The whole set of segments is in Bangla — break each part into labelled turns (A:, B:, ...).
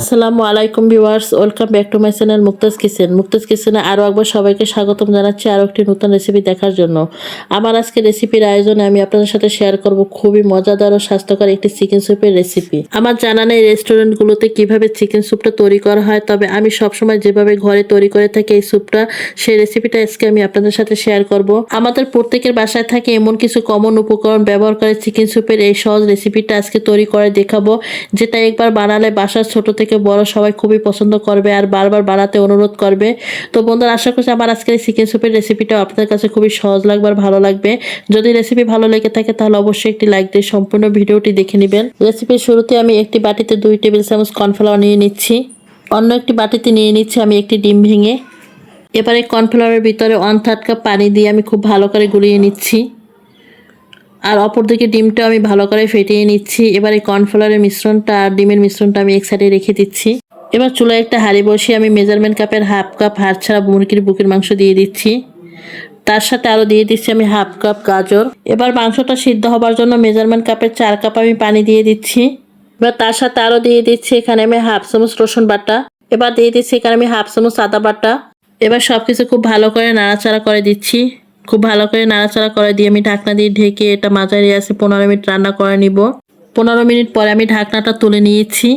A: আসসালামু আলাইকুম viewers, welcome back to my channel Mukta's kitchen. Mukta's কিচেনে আরও একবার সবাইকে স্বাগতম জানাচ্ছি আরও একটি নতুন রেসিপি দেখার জন্য। আমার আজকে রেসিপির আয়োজনে আমি আপনাদের সাথে শেয়ার করব খুবই মজাদার ও স্বাস্থ্যকর একটি চিকেন স্যুপের রেসিপি আমার জানা নেই রেস্টুরেন্টগুলোতে কীভাবে চিকেন স্যুপটা তৈরি করা হয়, তবে আমি সবসময় যেভাবে ঘরে তৈরি করে থাকি এই স্যুপটা সেই রেসিপিটা আজকে আমি আপনাদের সাথে শেয়ার করব। আমাদের প্রত্যেকের বাসায় থাকে এমন কিছু কমন উপকরণ ব্যবহার করে চিকেন স্যুপের এই সহজ রেসিপিটা আজকে তৈরি করে দেখাবো, যেটা একবার বানালে বাসার ছোট থেকে বড় সবাই খুবই পছন্দ করবে আর বারবার বানাতে অনুরোধ করবে। তো বন্ধুরা, আশা করছি আমার আজকের এই চিকেন স্যুপের রেসিপিটা আপনাদের কাছে খুবই সহজ লাগবে আর ভালো লাগবে। যদি রেসিপি ভালো লেগে থাকে, তাহলে অবশ্যই একটি লাইক দিয়ে সম্পূর্ণ ভিডিওটি দেখে নেবেন। রেসিপির শুরুতে আমি একটি বাটিতে দুই টেবিল চামচ কর্নফ্লাওয়ার নিয়ে নিচ্ছি। অন্য একটি বাটিতে নিয়ে নিচ্ছি আমি একটি ডিম ভেঙে। এবারে কর্নফ্লাওয়ারের ভিতরে ওয়ান থার্ড কাপ পানি দিয়ে আমি খুব ভালো করে গুলিয়ে নিচ্ছি। আর অপরদিকে ডিমটা আমি ভালো করে ফেটিয়ে নিচ্ছি। এবার এই কর্নফ্লাওয়ারের মিশ্রণটা আর ডিমের মিশ্রণটা আমি এক সাইডে রেখে দিচ্ছি। এবার চুলায় একটা হাঁড়ি বসিয়ে আমি মেজারমেন্ট কাপের হাফ কাপ হাড় ছাড়া মুরগির বুকের মাংস দিয়ে দিচ্ছি। তার সাথে আরও দিয়ে দিচ্ছি আমি হাফ কাপ গাজর। এবার মাংসটা সিদ্ধ হবার জন্য মেজারমেন্ট কাপের চার কাপ আমি পানি দিয়ে দিচ্ছি। এবার তার সাথে আরও দিয়ে দিচ্ছি এখানে আমি হাফ চামচ রসুন বাটা। এবার দিয়ে দিচ্ছি এখানে আমি হাফ চামচ আদা বাটা। এবার সব কিছু খুব ভালো করে নাড়াচাড়া করে দিচ্ছি। খুব ভালো করে নাড়াচাড়া করে দিয়ে আমি ঢাকনা দিয়ে ঢেকে এটা মাঝারি আছে, পনেরো মিনিট রান্না করে নিব। পনেরো মিনিট পরে আমি ঢাকনাটা তুলে নিয়েছি।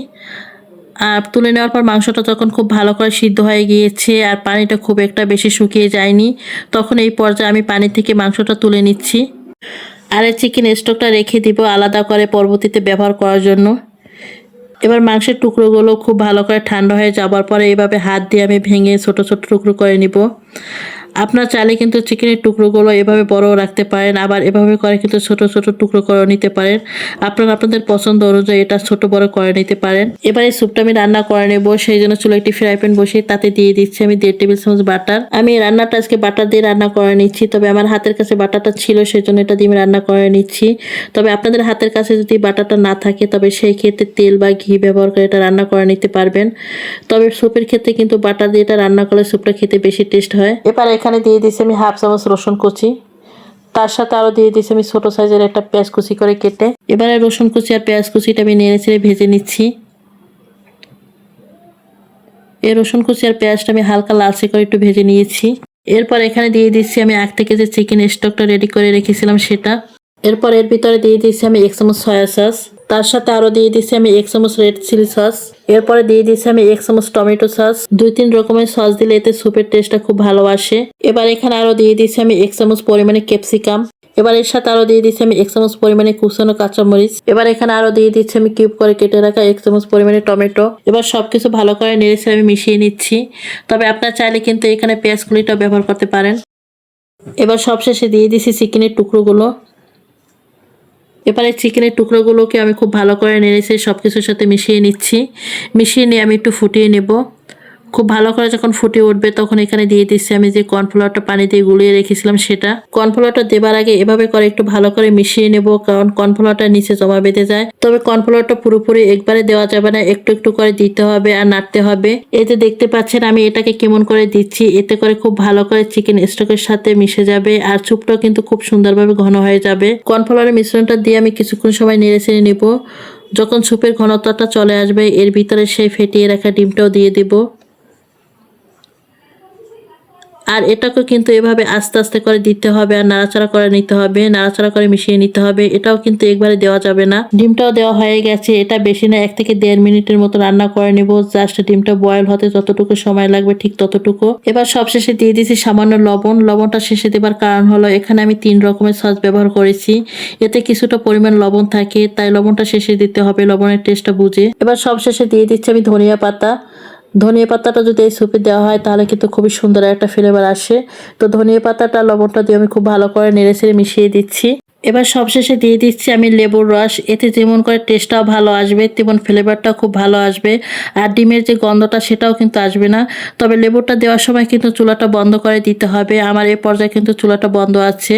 A: আর তুলে নেওয়ার পর মাংসটা যখন খুব ভালো করে সিদ্ধ হয়ে গিয়েছে আর পানিটা খুব একটা বেশি শুকিয়ে যায়নি, তখন এই পর্যায়ে আমি পানি থেকে মাংসটা তুলে নিচ্ছি। আর এই চিকেন স্টকটা রেখে দিব আলাদা করে পরবর্তীতে ব্যবহার করার জন্য। এবার মাংসের টুকরোগুলো খুব ভালো করে ঠান্ডা হয়ে যাবার পরে এইভাবে হাত দিয়ে আমি ভেঙে ছোট ছোট টুকরো করে নিব। আপনার চাইলে কিন্তু চিকেনের টুকরোগুলো এভাবে বড় রাখতে পারেন, আবার এভাবে করে কিন্তু ছোট ছোট টুকরো করে নিতে পারেন। আপনারা আপনাদের পছন্দ অনুযায়ী এটা ছোট, বড় করে নিতে পারেন। এবার এই স্যুপটা আমি রান্না করে নেব, সেই জন্য চুলো একটি ফ্রাই প্যান বসিয়ে তাতে দিয়ে দিচ্ছি আমি দেড় টেবিল চামচ বাটার। আমি রান্নাটা আজকে বাটার দিয়ে রান্না করে নিচ্ছি, তবে আমার হাতের কাছে বাটারটা ছিল সেই জন্য এটা দিয়ে আমি রান্না করে নিচ্ছি। তবে আপনাদের হাতের কাছে যদি বাটারটা না থাকে, তবে সেই ক্ষেত্রে তেল বা ঘি ব্যবহার করে এটা রান্না করে নিতে পারবেন। তবে স্যুপের ক্ষেত্রে কিন্তু বাটার দিয়ে এটা রান্না করলে স্যুপটা খেতে বেশি টেস্ট হয়। এবার এখানে দিয়ে দিচ্ছি আমি হাফ চামচ রসুন কুচি। তার সাথে আরও দিয়ে দিচ্ছি আমি ছোটো সাইজের একটা পেঁয়াজ কুচি করে কেটে। এবারে রসুন কুচি আর পেঁয়াজ কুচিটা আমি নেড়ে ছেড়ে ভেজে নিচ্ছি। এই রসুন কুচি আর পেঁয়াজটা আমি হালকা লালচে করে একটু ভেজে নিয়েছি। এরপর এখানে দিয়ে দিচ্ছি আমি আগ থেকে যে চিকেন স্টকটা রেডি করে রেখেছিলাম সেটা। এরপর এর ভিতরে দিয়ে দিচ্ছি আমি এক চামচ সয়া সস তার সাথে আরও দিয়ে দিচ্ছি আমি এক চামচ রেড চিলি সস। এরপরে দিয়ে দিচ্ছি আমি এক চামচ টমেটো সস। দুই তিন রকমের সস দিলে এতে স্যুপের টেস্টটা খুব ভালো আসে। এবার এখানে আরও দিয়ে দিচ্ছি আমি এক চামচ পরিমাণে ক্যাপসিকাম। এবার এর সাথে আরও দিয়ে দিচ্ছি আমি এক চামচ পরিমাণে কুচানো কাঁচামরিচ। এবার এখানে আরও দিয়ে দিচ্ছি আমি কিউব করে কেটে রাখা এক চামচ পরিমাণে টমেটো। এবার সবকিছু ভালো করে নেড়েছে আমি মিশিয়ে নিচ্ছি। তবে আপনার চাইলে কিন্তু এখানে পেঁয়াজ কুলিটাও ব্যবহার করতে পারেন। এবার সবশেষে দিয়ে দিছি চিকেনের টুকরোগুলো। এবারে চিকেনের টুকরোগুলোকে আমি খুব ভালো করে নেড়েছে সব কিছুর সাথে মিশিয়ে নিচ্ছি। মিশিয়ে নিয়ে আমি একটু ফুটিয়ে নেব। খুব ভালো করে যখন ফুটে উঠবে, তখন এখানে দিয়ে দিচ্ছি আমি যে কর্নফ্লাওয়ারটা পানি দিয়ে গুলিয়ে রেখেছিলাম সেটা। কর্নফ্লাওয়ারটা দেবার আগে এভাবে করে একটু ভালো করে মিশিয়ে নেব, কারণ কর্নফ্লাওয়ারটা নিচে জমা বেঁধে যায়। তবে কর্নফ্লাওয়ারটা পুরোপুরি একবারে দেওয়া যাবে না, একটু একটু করে দিতে হবে আর নাড়তে হবে। এতে দেখতে পাচ্ছেন, আমি এটাকে কেমন করে দিচ্ছি, এতে করে খুব ভালো করে চিকেন স্টকের সাথে মিশে যাবে আর চুপটাও কিন্তু খুব সুন্দরভাবে ঘন হয়ে যাবে। কর্নফ্লাওয়ারের মিশ্রণটা দিয়ে আমি কিছুক্ষণ সময় নেড়ে চেড়ে নেব। যখন সুপের ঘনত্বটা চলে আসবে, এর ভিতরে সেই ফেটিয়ে রাখা ডিমটাও দিয়ে দেবো। আর এটাকে কিন্তু এভাবে আস্তে আস্তে করে দিতে হবে আর নাড়াচাড়া করে নিতে হবে, নাড়াচাড়া করে মিশিয়ে নিতে হবে। এটাও কিন্তু একবারে দেওয়া যাবে না। ডিমটাও দেওয়া হয়ে গেছে। এটা বেশি না, এক থেকে দেড় মিনিটের মতো রান্না করে নেব। জাস্ট ডিমটা বয়েল হতে যতটুকু সময় লাগবে, ঠিক ততটুকু। এবার সবশেষে দিয়ে দিয়েছি সামান্য লবণ। লবণটা শেষে দেবার কারণ হলো, এখানে আমি তিন রকমের সস ব্যবহার করেছি। এতে কিছুটা পরিমাণ লবণ থাকে, তাই লবণটা শেষে দিতে হবে। লবণের টেস্টটা বুঝে। এবার সবশেষে দিয়ে দিচ্ছি আমি ধনিয়া পাতা। ধনিয়া পাতাটা যদি এই স্যুপে দেওয়া হয়, তাহলে কিন্তু খুবই সুন্দর একটা ফ্লেভার আসে। তো ধনিয়া পাতাটা, লবণটা দিয়ে আমি খুব ভালো করে নেড়ে ছেড়ে মিশিয়ে দিচ্ছি। এবার সবশেষে দিয়ে দিচ্ছি আমি লেবুর রস। এতে যেমন করে টেস্টটাও ভালো আসবে, তেমন ফ্লেভারটাও খুব ভালো আসবে। আর ডিমের যে গন্ধটা, সেটাও কিন্তু আসবে না। তবে লেবুটা দেওয়ার সময় কিন্তু চুলাটা বন্ধ করে দিতে হবে। আমার এ পর্যায়ে কিন্তু চুলাটা বন্ধ আছে।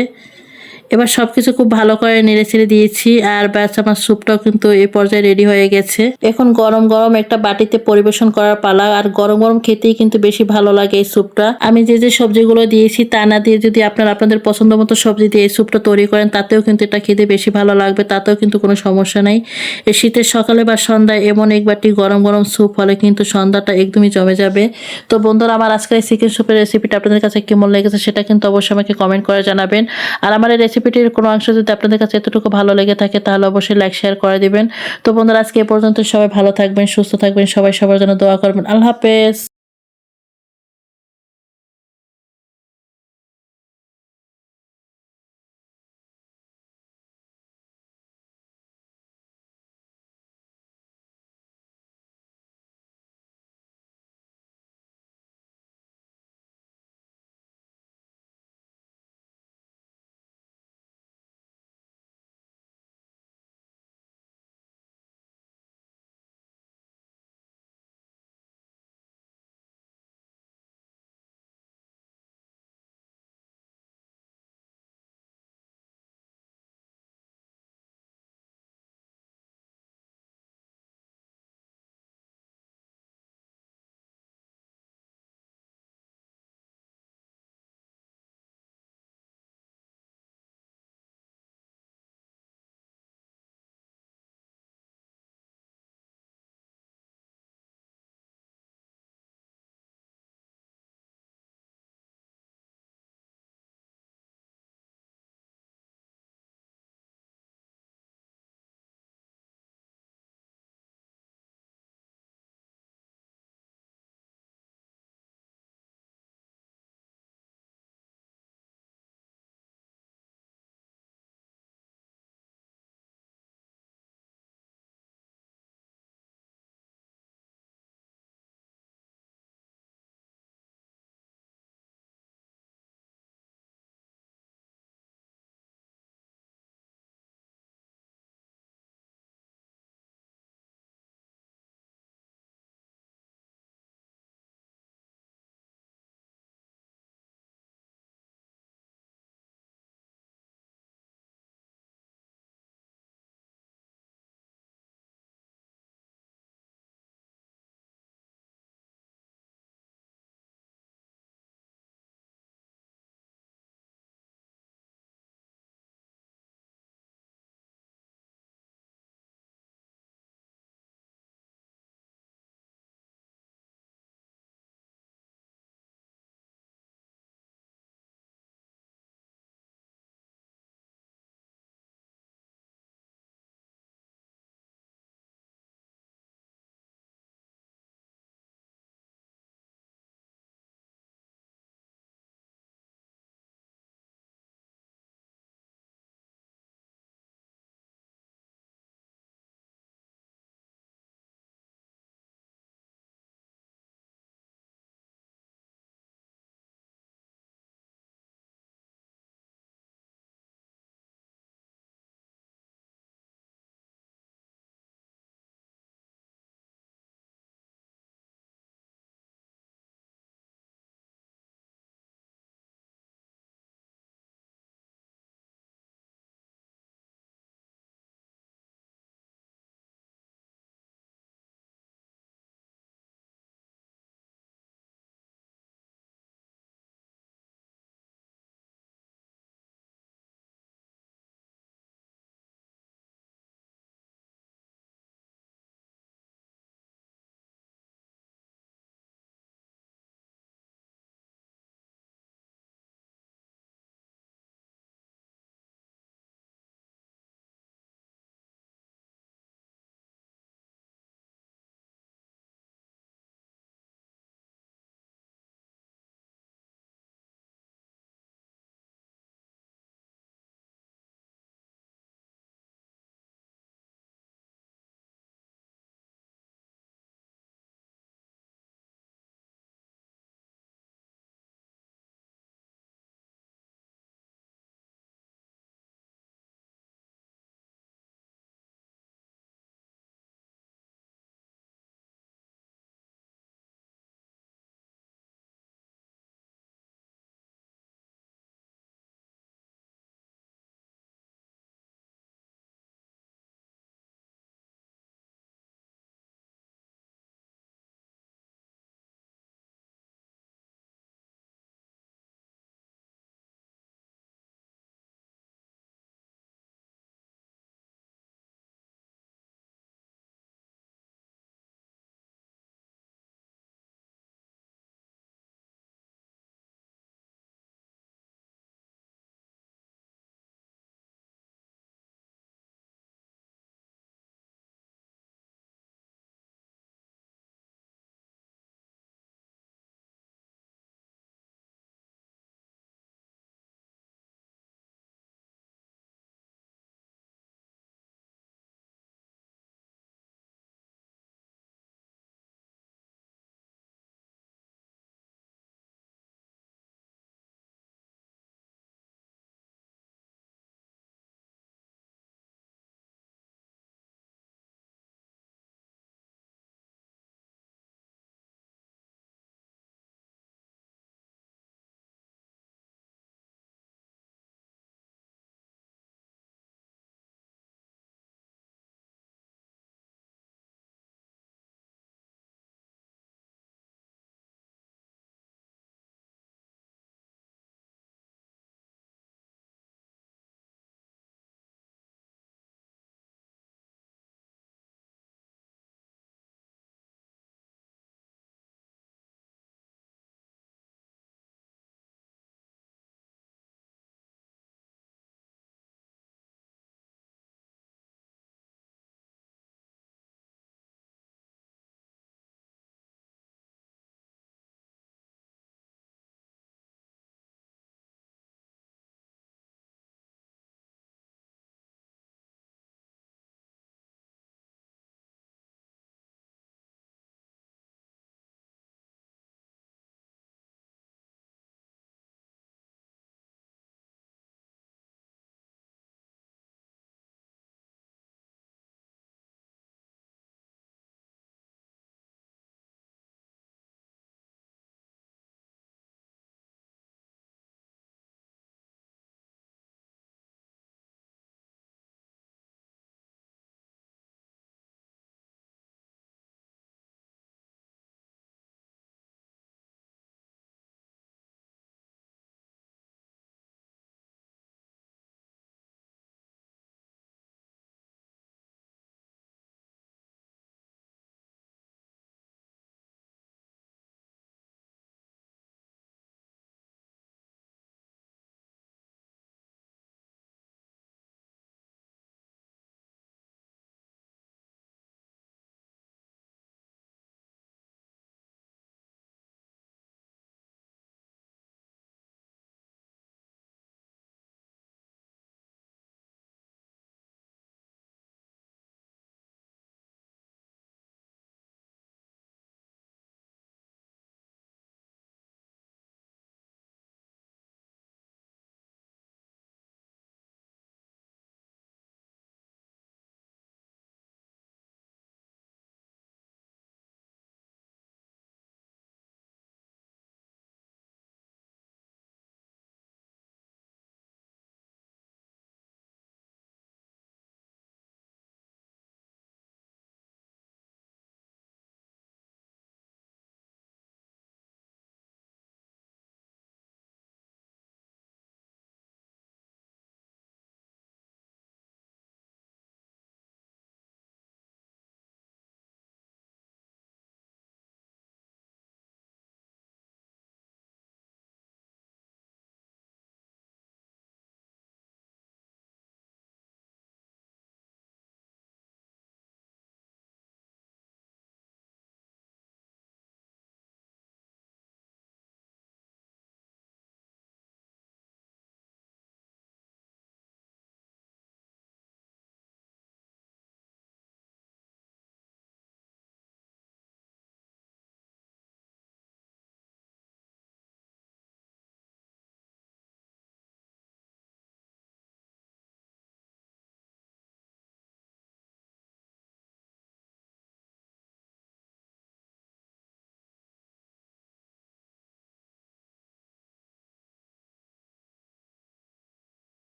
A: এবার সব কিছু খুব ভালো করে নেড়ে ছেড়ে দিয়েছি, আর ব্যাস আমার স্যুপটাও কিন্তু এই পর্যায়ে রেডি হয়ে গেছে। এখন গরম গরম একটা বাটিতে পরিবেশন করার পালা, আর গরম গরম খেতেই কিন্তু বেশি ভালো লাগে এই স্যুপটা। আমি যে যে সবজিগুলো দিয়েছি তা না দিয়ে যদি আপনারা আপনাদের পছন্দ মতো সবজি দিয়ে এই স্যুপটা তৈরি করেন, তাতেও কিন্তু এটা খেতে বেশি ভালো লাগবে, তাতেও কিন্তু কোনো সমস্যা নেই। এই শীতের সকালে বা সন্ধ্যায় এমন এক বাটি গরম গরম স্যুপ হলে কিন্তু সন্ধ্যাটা একদমই জমে যাবে। তো বন্ধুরা, আমার আজকের চিকেন স্যুপের রেসিপিটা আপনাদের কাছে কেমন লেগেছে সেটা কিন্তু অবশ্যই আমাকে কমেন্ট করে জানাবেন। আর আমার এই রেসিপিটির কোনো অংশ যদি আপনাদের কাছে এতটুকু ভালো লেগে থাকে, তাহলে অবশ্যই লাইক শেয়ার করে দিবেন। তো বন্ধুরা, আজকে এ পর্যন্ত সবাই ভালো থাকবেন, সুস্থ থাকবেন, সবাই সবার জন্য দোয়া করবেন। আল্লাহ হাফেজ।